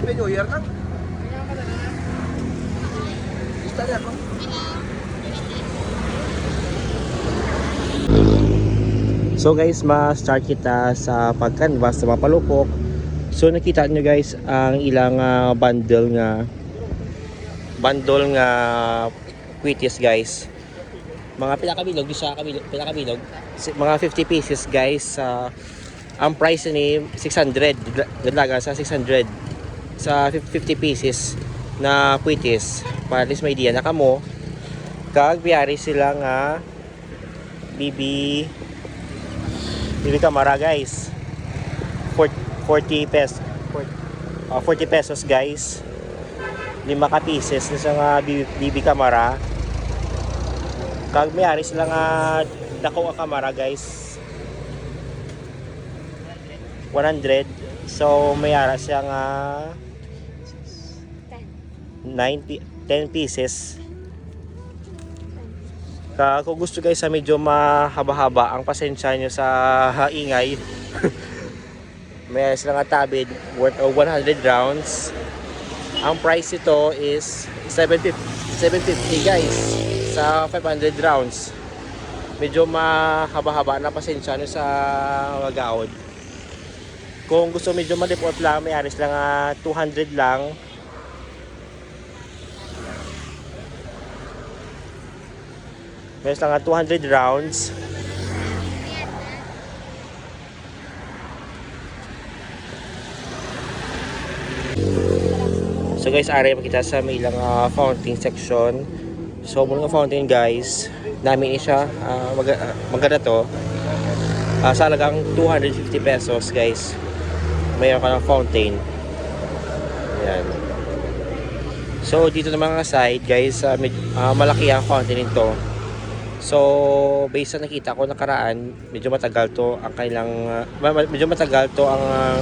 Eh, advance sa New Year. Gusto niya ako. So guys, ma-start kita sa pag-canvas sa mapalupok. So nakita nyo guys ang ilang ah, bundle nga bundle nga quitis guys. Mga pila kabilog, di siya kabilog, pila kabilog. Mga 50 pieces guys. sa ang price ni 600, galaga sa 600 sa 50 pieces na quitis. Para at least may idea na kamo. Kag biyari sila nga BB Bili kamera guys. 40 pesos. 40 pesos guys. Lima ka pieces na sa nga BB kamera. Kag may ari sila nga dako ka kamera guys. 100. So may ara siya nga 90 10 pieces. Ka kung gusto guys sa medyo mahaba-haba ang pasensya nyo sa ingay. May sila nga tabid worth of 100 rounds. Ang price ito is 750, 750 guys sa 500 rounds. Medyo mahaba-haba na pasensya nyo sa magaod. Kung gusto medyo malipot lang, may aris lang nga 200 lang. Meron lang nga 200 rounds. So guys, ari makita sa may ilang ah, fountain section. So muna fountain guys, namin siya ah, mag ah, maganda to. Ah, sa halagang 250 pesos guys. Mayroon ka ng fountain. Ayan. So dito naman nga side guys, med- ah, malaki ang fountain nito. So, based sa nakita ko nakaraan, medyo matagal to ang kailang uh, medyo matagal to ang uh,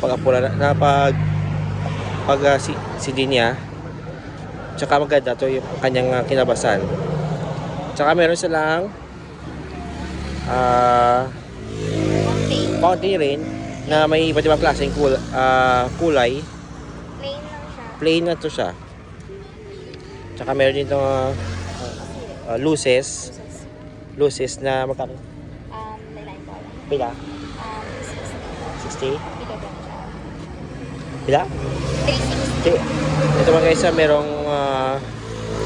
pag-apula na, na pag pag uh, si, si niya. Tsaka maganda to yung kanyang uh, kinabasan. Tsaka meron silang ah Okay. fountain rin na may iba't ibang klaseng kul, ah, kulay. Plain lang siya. Plain na to siya. Tsaka meron din itong uh, uh, luces. Luces na magkano? Um. Pila? Um, 60? 60. Ito ba siya? Pila? 360. Okay. Ito mga guys, ah, merong ah,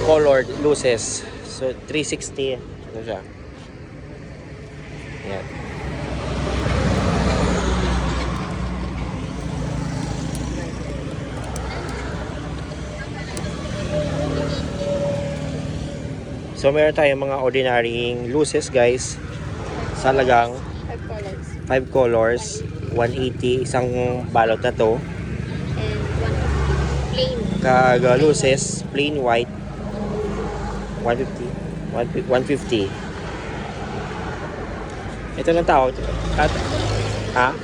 colored luces. So, 360. Ano siya? Yan. So, meron tayong mga ordinarying luces guys. Sa lagang 5 colors. 5 colors. 180. Isang balot na to. And 150. Plain. kag luces plain white 150 150 ito lang tao at ha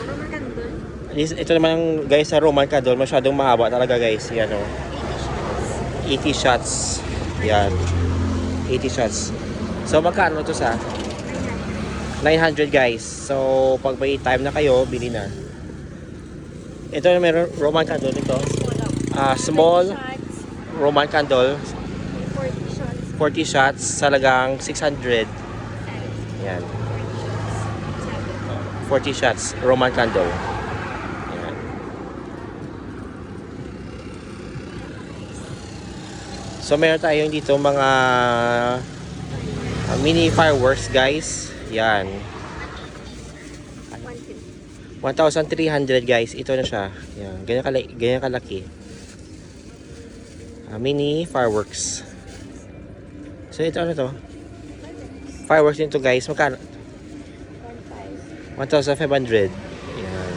ito naman guys sa Roman Cadol masyadong mahaba talaga guys yan o 80 shots yan 80 shots so magkano to sa 900 guys so pag may time na kayo bili na ito na meron Roman Cadol ito Ah, small. Roman candle, 40 shots. 40 shots, salagang 600. Yan. 40 shots, Roman candle. Yan. So meron tayong dito mga uh, mini fireworks guys. Yan. 1,300 guys. Ito na siya. Yan. Ganyan, kala ganyan kalaki. Ah, mini fireworks. So ito ano to? Fireworks din to guys. Magkano? 1,500. Yan.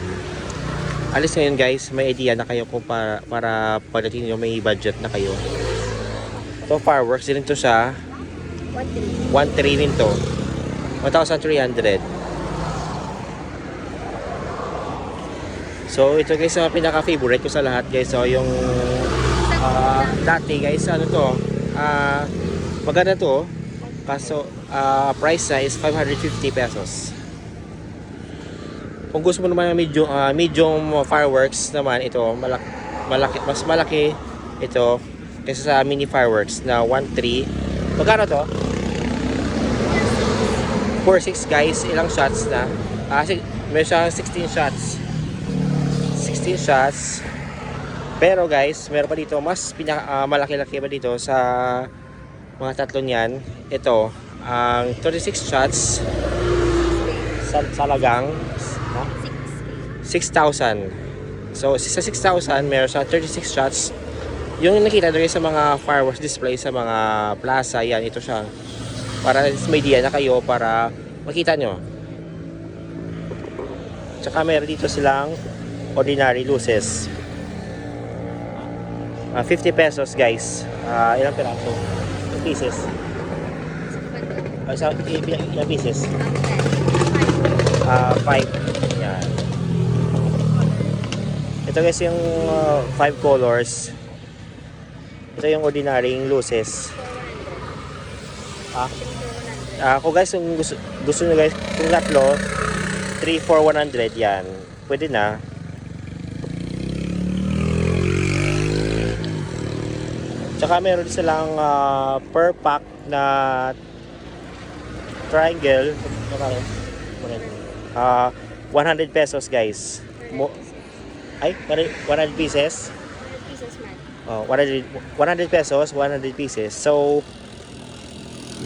Alis ngayon guys, may idea na kayo kung para, para pagdating nyo may budget na kayo. To fireworks din to siya. 1.3 rin to. 1,300. So ito guys ang pinaka-favorite ko sa lahat guys. So yung ah, dati guys ano to? Ah maganda to. Kaso ah, price na is 550 pesos. Kung gusto mo naman ng medium, ah, medium fireworks naman ito malaki, malaki mas malaki ito kaysa sa mini fireworks na 1.3 magkano to? 4.6 guys. Ilang shots na? Ah, si- may siyang 16 shots. 16 shots. Pero guys meron pa dito. Mas pinaka, ah, malaki-laki pa dito sa mga tatlo niyan. Ito ang 36 shots sa salagang ha? 6,000 so sa 6,000 meron sa 36 shots yung nakita doon sa mga fireworks display sa mga plaza yan ito siya. Para may idea na kayo para makita nyo. Tsaka meron dito silang ordinary luces. Ah, 50 pesos guys. Ah, ilang piraso? Ilang pieces? Ah, sa, ilang pieces? Ah, 5 yan. Ito guys yung 5 colors ito yung ordinary luces ah Ah, kung guys, kung gusto, gusto nyo guys, kung tatlo, 3 for 100 yan. Pwede na. Tsaka meron silang ah, per pack na triangle. Magkano? Ah, 100 pesos guys. Mo, ay, 100 pieces. pieces Oh, 100, 100 pesos, 100 pieces. So,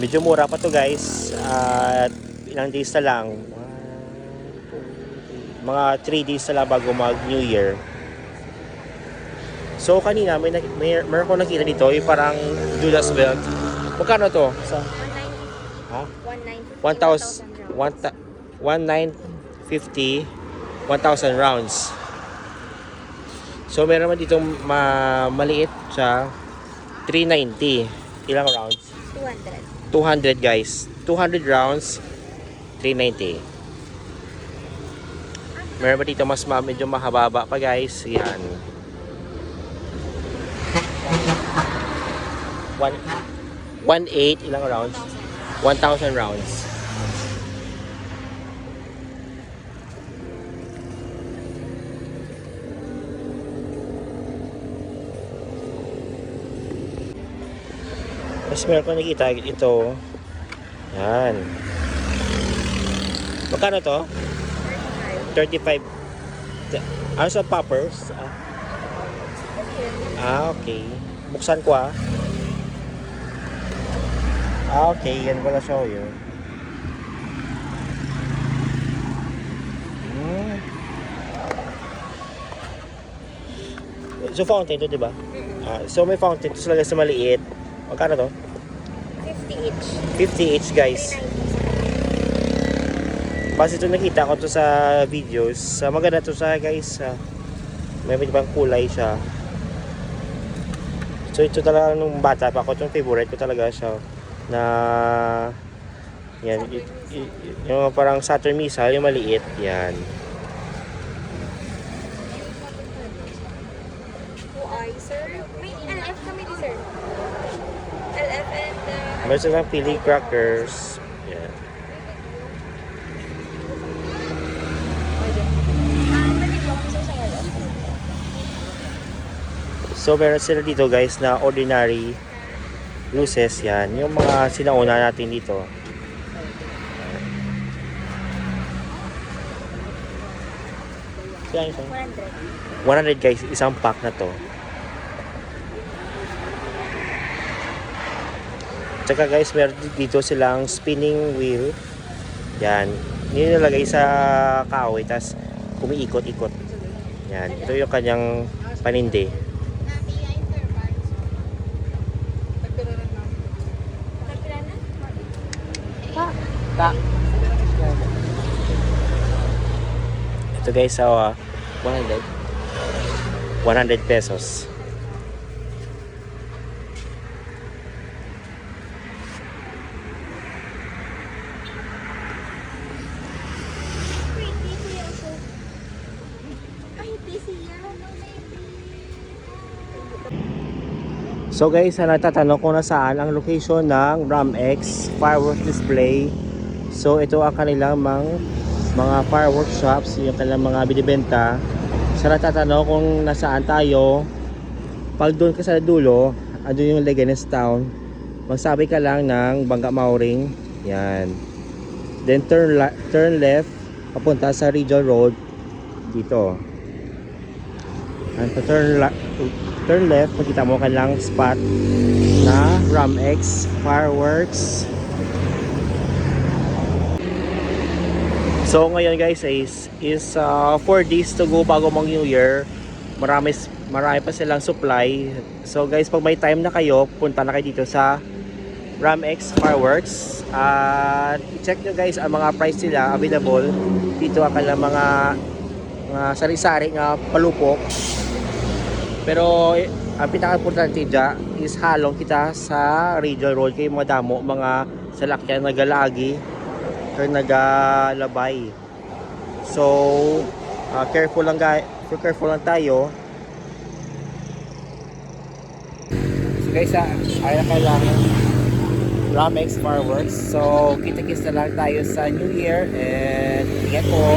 medyo mura pa to guys. At ilang days na lang. Mga 3 days na lang bago mag New Year. So, kanina may, may meron ko nakita dito, yung parang Judas belt. Magkano to? 190. Ha? 190. 1,000 1950 1,000 rounds. So meron naman dito ma maliit siya 390. Ilang rounds? 200. 200 guys. 200 rounds 390. Meron ba dito mas ma medyo mahababa pa guys? Yan. One, 1.8 ilang rounds? 1,000 rounds. Mas meron ko nakita ito. Yan. Magkano to? 35. Ta- Ano sa poppers? Ah, ah, okay. Buksan ko ah. Ah, okay. Yan pala show yun. Hmm. So fountain to, di ba? Ah, so may fountain to talaga sa maliit. Magkano to? 50 each. 50 each guys. 390. Base ito nakita ko to sa videos. Uh, maganda to sa guys. ah. may ibang kulay siya. So ito talaga nung bata pa ako. Itong favorite ko talaga siya. Na yan. y- yung parang Saturn Missile. Yung maliit. Yan. You, sir? May LF kami di, sir. LF and... Meron silang pili crackers. Yan. So meron sila dito guys na ordinary luces yan. Yung mga sinauna natin dito. Yan, isang- 100. 100 guys, isang pack na to. Tsaka guys, meron dito silang spinning wheel. Yan. Nilalagay sa kahoy, tas umiikot-ikot. Yan. Ito yung kanyang panindi. Ito guys, sa uh, 100. 100 pesos. So guys, sa nagtatanong kung nasaan ang location ng RAM-X fireworks display. So ito ang kanilang mga, mga fireworks shops, yung kanilang mga binibenta. Sa nagtatanong kung nasaan tayo, pag doon ka sa dulo, andun yung Leganes Town, magsabi ka lang ng Bangga Mauring. Yan. Then turn, turn left, papunta sa Region Road, dito. And to turn, la- turn left, makita mo kanilang spot na RAM-X Fireworks. So ngayon guys is is 4 days to go bago mag New Year. Marami marami pa silang supply. So guys, pag may time na kayo, punta na kayo dito sa RAM-X Fireworks. At check nyo guys ang mga price nila available dito ang mga mga sari-sari nga palupok. Pero eh, ang pinaka-importante dyan is halong kita sa radio road kay mga damo, mga salakyan nagalagi or nagalabay. So, ah, careful lang guys, careful lang tayo. So guys, ah, ay kailangan Ramex Fireworks. So, kita-kits na lang tayo sa New Year and ingat po.